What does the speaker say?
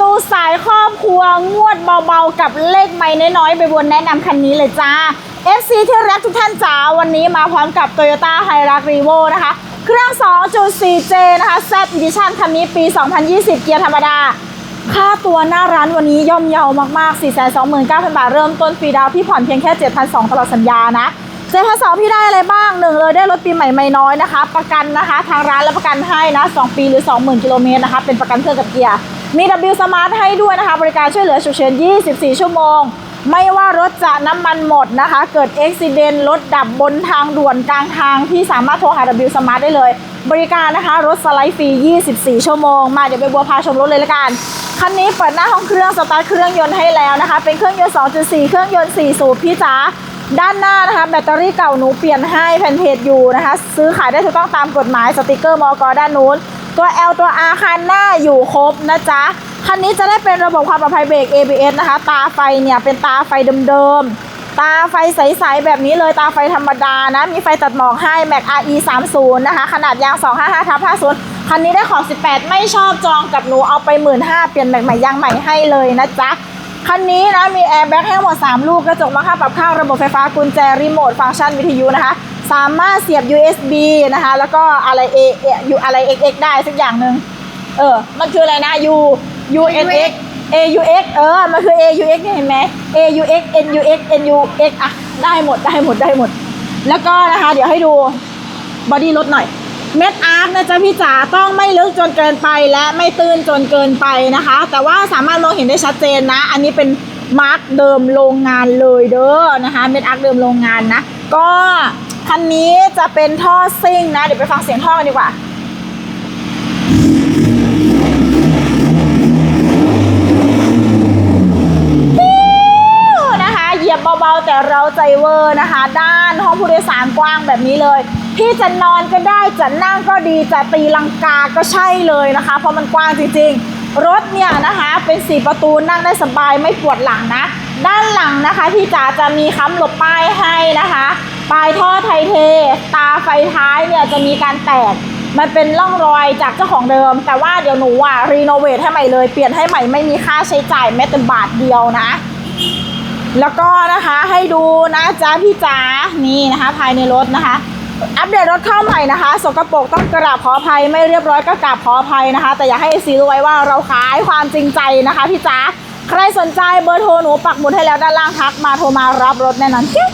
ตูสายครอบครัวงวดเบาๆ กับเลขไม่น้อยๆ ไปบนแนะนำคันนี้เลยจ้า FC ที่รักทุกท่านจ๋าวันนี้มาพร้อมกับ Toyota h i r a c r e v o นะคะ เครื่อง 2.4J นะคะ Z Edition คันนี้ปี 2020 เกียร์ธรรมดา ค่าตัวหน้าร้านวันนี้ย่อมเยาวมากๆ 429,000 บาท เริ่มต้นฟรีดาวพี่ผ่อนเพียงแค่ 7,200ตลอดสัญญานะเจ็ดพันสองพี่ได้อะไรบ้างหนึ่งเลยได้รถปีใหม่ไม่น้อยนะคะ ประกันนะคะ ทางร้านรับประกันให้นะ 2 ปีหรือ 20,000กิโลเมตรนะคะ เป็นประกันเครื่องกับเกียร์ มี W Smart ให้ด้วยนะคะ บริการช่วยเหลือฉุกเฉิน 24 ชั่วโมง ไม่ว่ารถจะน้ำมันหมดนะคะ เกิดอุบิเหตุรถดับบนทางด่วนกลางทางพี่สามารถโทรหา W Smart ได้เลย บริการนะคะ รถสไลด์ฟรี 24 ชั่วโมง มาเดี๋ยวไปบัวพาชมรถเลยละกัน คันนี้เปิดหน้าห้องเครื่องสตาร์ทเครื่องยนต์ให้แล้วนะคะ เป็นเครื่องยนต์ 2.4 เครื่องยนต์ 4 สูบพี่จ๋าด้านหน้านะคะแบตเตอรี่เก่าหนูเปลี่ยนให้แผ่นเพจอยู่นะคะ ซื้อขายได้ถูกต้องตามกฎหมายสติกเกอร์มอกด้านนู้น ตัว L ตัว R คันหน้าอยู่ครบนะจ๊ะ คันนี้จะได้เป็นระบบความปลอดภัยเบรก ABS นะคะ ตาไฟเนี่ยเป็นตาไฟเดิมๆ ตาไฟใสๆแบบนี้เลยตาไฟธรรมดานะ มีไฟตัดหมอกให้ Mac RE 30นะคะ ขนาดยาง 255ทับ50 คันนี้ได้ของ18 ไม่ชอบจองกับหนูเอาไป 15,000เปลี่ยนแม็กใหม่ยางใหม่ให้เลยนะจ๊ะคันนี้นะมีแอร์แบ็กให้ทั้งหมด 3 ลูกกระจกมะข้าปรับข้างระบบไฟฟ้ากุญแจรีโมทฟังก์ชันวิทยุนะคะ สามารถเสียบ USB นะคะ แล้วก็อะไร A A อะไร XX ได้สักอย่างหนึ่งเออ มันคืออะไรนะ U UNX AUX เออ มันคือ AUX นี่เห็นไหม AUX NUX NUX อะ ได้หมด ได้หมด ได้หมด แล้วก็นะคะ เดี๋ยวให้ดูบอดี้รถหน่อย เม็ดอาร์คนะจ๊ะพี่จ๋า ต้องไม่ลึกจนเกินไปและไม่ตื้นจนเกินไปนะคะ แต่ว่าสามารถมองเห็นได้ชัดเจนนะ อันนี้เป็นมาร์กเดิมโรงงานเลยเด้อนะคะ เม็ดอาร์คเดิมโรงงานนะ ก็ คันนี้จะเป็นท่อซิ่งนะ เดี๋ยวไปฟังเสียงท่อกันดีกว่านะคะเหยียบเบาๆแต่เราใจเวอร์นะคะ ด้านห้องผู้โดยสารกว้างแบบนี้เลยพี่จะนอนก็ได้จะนั่งก็ดีจะตีลังกาก็ใช่เลยนะคะ เพราะมันกว้างจริงๆ รถเนี่ยนะคะเป็นสีประตูนั่งได้สบายไม่ปวดหลังนะ ด้านหลังนะคะพี่จ๋าจะมีค้ำหลบป้ายให้นะคะ ปลายท่อไทเท ตาไฟท้ายเนี่ยจะมีการแตก มันเป็นร่องรอยจากเจ้าของเดิม แต่ว่าเดี๋ยวหนูอะรีโนเวทให้ใหม่เลย เปลี่ยนให้ใหม่ไม่มีค่าใช้จ่ายแม้แต่บาทเดียวนะ แล้วก็นะคะให้ดูนะจ๊ะพี่จ๋านี่นะคะ ภายในรถนะคะ อัปเดตรถเข้าใหม่นะคะ สกปรกต้องกราบขออภัยไม่เรียบร้อยก็กราบขออภัยนะคะ แต่อยากให้ซีรู้ไว้ว่าเราขายความจริงใจนะคะพี่จ๋าใครสนใจเบอร์โทรหนูปักหมุดให้แล้วด้านล่างทักมาโทรมารับรถแน่นอนจิ๊บ